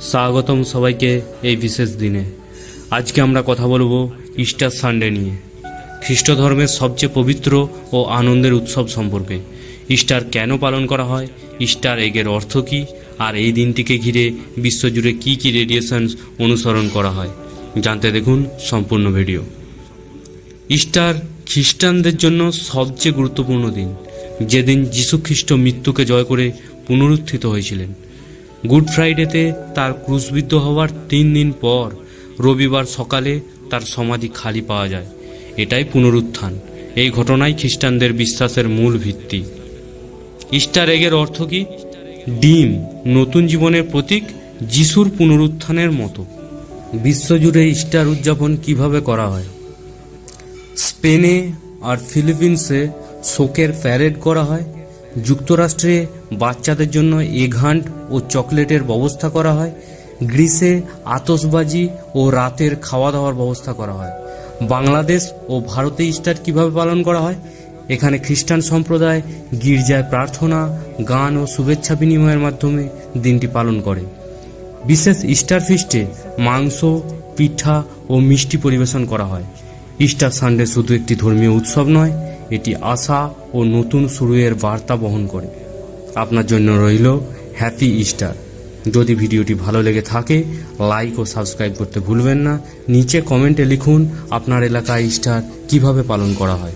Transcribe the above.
স্বাগতম সবাইকে এই বিশেষ দিনে। আজকে আমরা কথা বলব ইস্টার সানডে নিয়ে। খ্রিস্ট ধর্মের সবচেয়ে পবিত্র ও আনন্দের উৎসব সম্পর্কে। ইস্টার কেন পালন করা হয়? ইস্টার এগের অর্থ কী? আর এই দিনটিকে ঘিরে বিশ্বজুড়ে কী কী রেডিয়েশনস অনুসরণ করা হয়? জানতে দেখুন সম্পূর্ণ ভিডিও। ইস্টার খ্রিস্টানদের জন্য সবচেয়ে গুরুত্বপূর্ণ দিন। যেদিন যীশুখ্রিস্ট মৃত্যুকে জয় করে পুনরুত্থিত হয়েছিলেন। গুড ফ্রাইডেতে তার ক্রুশবিদ্ধ হওয়ার তিন দিন পর রবিবার সকালে তার সমাধি খালি পাওয়া যায়। এটাই পুনরুত্থান। এই ঘটনাই খ্রিস্টানদের বিশ্বাসের মূল ভিত্তি। ইস্টার এগের অর্থ কি? ডিম, নতুন জীবনের প্রতীক যিশুর পুনরুত্থানের মতো। বিশ্বজুড়ে ইস্টার উদযাপন কীভাবে করা হয়? স্পেনে আর ফিলিপিন্সে শোকের প্যারেড করা হয়। যুক্তরাষ্ট্রে বাচ্চাদের জন্য এঘান্ট ও চকলেটের ব্যবস্থা করা হয়। গ্রিসে আতসবাজি ও রাতের খাওয়া দাওয়ার ব্যবস্থা করা হয়। বাংলাদেশ ও ভারতে ইস্টার কীভাবে পালন করা হয়? এখানে খ্রিস্টান সম্প্রদায় গির্জায় প্রার্থনা, গান ও শুভেচ্ছা বিনিময়ের মাধ্যমে দিনটি পালন করে। বিশেষ ইস্টার ফিস্টে মাংস, পিঠা ও মিষ্টি পরিবেশন করা হয়। ইস্টার সানডে শুধু একটি ধর্মীয় উৎসব নয় এটি আশা ও নতুন শুরুয়ের বার্তা বহন করে। আপনার জন্য রইল হ্যাপি ইস্টার যদি ভিডিওটি ভালো লেগে থাকে লাইক ও সাবস্ক্রাইব করতে ভুলবেন না। নিচে কমেন্টে লিখুন, আপনার এলাকায় ইস্টার কীভাবে পালন করা হয়।